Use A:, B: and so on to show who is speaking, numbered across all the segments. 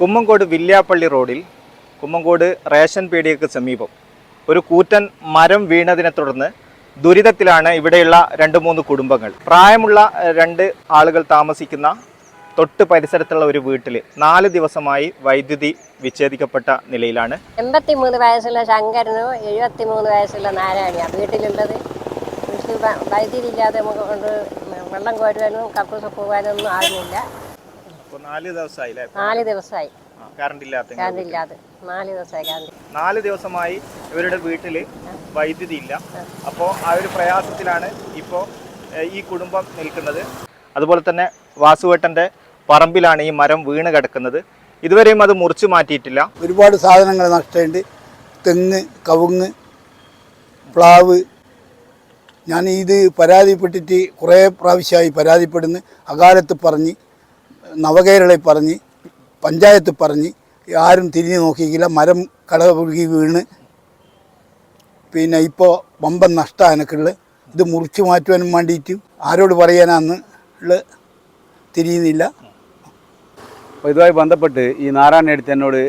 A: കുമ്മങ്കോട് വില്യാപ്പള്ളി റോഡിൽ കുമ്മങ്കോട് റേഷൻ പീടികക്ക് സമീപം ഒരു കൂറ്റൻ മരം വീണതിനെ തുടർന്ന് ദുരിതത്തിലാണ് ഇവിടെയുള്ള രണ്ട് മൂന്ന് കുടുംബങ്ങൾ. പ്രായമുള്ള രണ്ട് ആളുകൾ താമസിക്കുന്ന തൊട്ട് പരിസരത്തുള്ള ഒരു വീട്ടിൽ നാല് ദിവസമായി വൈദ്യുതി വിച്ഛേദിക്കപ്പെട്ട നിലയിലാണ്.
B: എൺപത്തിമൂന്ന് വയസ്സുള്ള ശങ്കരനും എഴുപത്തിമൂന്ന് വയസ്സുള്ള നാരായണിയാണ് വീട്ടിലുള്ളത്. വൈദ്യുതി ഇല്ലാതെ നമുക്ക് കൊണ്ട് വെള്ളം കോരുവാനും കക്കൂസ് പോകാനൊന്നും ആകുന്നില്ല
A: നാല് ദിവസമായി
B: നാല് ദിവസമായി.
A: കറണ്ട് ഇല്ലാത്ത
B: കറണ്ട് ഇല്ലാതെ. നാല് ദിവസമായി കറണ്ട്
A: നാല് ദിവസമായി ഇവരുടെ വീട്ടിൽ വൈദ്യുതി ഇല്ല. അപ്പോൾ ആ ഒരു പ്രയാസത്തിലാണ് ഇപ്പോൾ ഈ കുടുംബം നിൽക്കുന്നത്. അതുപോലെ തന്നെ വാസുവേട്ടന്റെ പറമ്പിലാണ് ഈ മരം വീണ് കിടക്കുന്നത്. ഇതുവരെയും അത് മുറിച്ചു മാറ്റിയിട്ടില്ല.
C: ഒരുപാട് സാധനങ്ങൾ നഷ്ടമുണ്ട്. തെങ്ങ് കവുങ്ങ് പ്ലാവ്. ഞാൻ ഇത് പരാതിപ്പെട്ടിട്ട് കുറേ പ്രാവശ്യമായി പരാതിപ്പെടുന്നു. അകാലത്ത് പറഞ്ഞ് നവകേരളയിൽ പറഞ്ഞ് പഞ്ചായത്ത് പറഞ്ഞ് ആരും തിരിഞ്ഞു നോക്കിയില്ല മരം കടപുഴുകി വീണ്. പിന്നെ ഇപ്പോൾ വമ്പൻ നഷ്ടമാണ് എനിക്കുള്ളത് ഇത് മുറിച്ച് മാറ്റുവാനും വേണ്ടിയിട്ട് ആരോട് പറയാനാന്ന് ഉള്ള തിരിയുന്നില്ല.
D: ഇതുമായി ബന്ധപ്പെട്ട് ഈ നാരായണ എടുത്ത് എന്നോട്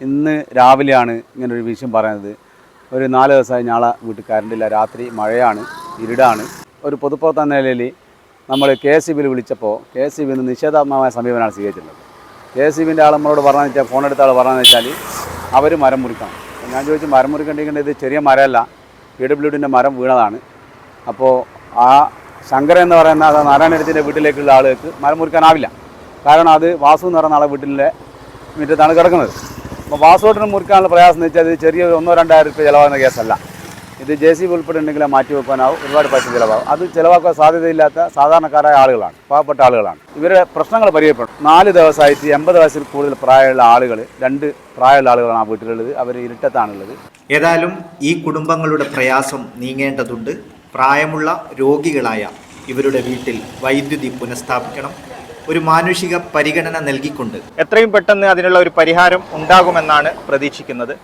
D: ഇന്ന് രാവിലെയാണ് ഇങ്ങനെ ഒരു വിഷയം പറയുന്നത്. ഒരു നാല് ദിവസമായി ഞാളെ വീട്ടിൽ കറണ്ടില്ല രാത്രി മഴയാണ് ഇരുടാണ്. ഒരു പൊതുപ്രവർത്തന നിലയിൽ നമ്മൾ കെ എസ് ബിയിൽ വിളിച്ചപ്പോൾ കെ എസ് സി നിഷേധാത്മകമായ സമീപനമാണ് സ്വീകരിച്ചിട്ടുള്ളത് കെ എസ് സി ബിന്റെ ആൾ നമ്മളോട് പറഞ്ഞതെന്ന് വെച്ചാൽ ഫോൺ എടുത്ത ആൾ പറഞ്ഞതെന്ന് വെച്ചാൽ അവർ മരം മുറിക്കണം. ഞാൻ ചോദിച്ചു മരം മുറിക്കേണ്ടിരിക്കേണ്ടത് ഇത് ചെറിയ മരമല്ല പി ഡബ്ല്യു ഡിന്റെ മരം വീണതാണ്. അപ്പോൾ ആ ശങ്കരൻ എന്ന് പറയുന്ന ആ നാരായണത്തിന്റെ വീട്ടിലേക്കുള്ള ആളുകൾക്ക് മരം മുറിക്കാനാവില്ല. കാരണം അത് വാസു എന്ന് പറയുന്ന ആളെ വീട്ടിലെ മുറ്റത്താണ് കിടക്കുന്നത്. അപ്പോൾ വാസുവോട്ടിന് മുറിക്കാനുള്ള പ്രയാസം എന്ന് വെച്ചാൽ ചെറിയ ഒന്നോ രണ്ടായിരം രൂപ ചിലവാകുന്ന കേസല്ല. ഇത് ജെ സി ബി ഉൾപ്പെടെ ഉണ്ടെങ്കിൽ മാറ്റി വെക്കാനാവും ഒരുപാട് പൈസ ചിലവാകും. അത് ചിലവാക്കാൻ സാധ്യതയില്ലാത്ത സാധാരണക്കാരായ ആളുകളാണ് പാവപ്പെട്ട ആളുകളാണ്. ഇവരുടെ പ്രശ്നങ്ങൾ പരിചയപ്പെടും നാല് ദിവസമായിട്ട് എൺപത് വയസ്സിൽ കൂടുതൽ പ്രായമുള്ള ആളുകൾ രണ്ട് പ്രായമുള്ള ആളുകളാണ് ആ വീട്ടിലുള്ളത്. അവർ ഇരുട്ടത്താണുള്ളത്.
A: ഏതായാലും ഈ കുടുംബങ്ങളുടെ പ്രയാസം നീങ്ങേണ്ടതുണ്ട്. പ്രായമുള്ള രോഗികളായ ഇവരുടെ വീട്ടിൽ വൈദ്യുതി പുനഃസ്ഥാപിക്കണം. ഒരു മാനുഷിക പരിഗണന നൽകിക്കൊണ്ട് എത്രയും പെട്ടെന്ന് അതിനുള്ള ഒരു പരിഹാരം ഉണ്ടാകുമെന്നാണ് പ്രതീക്ഷിക്കുന്നത്.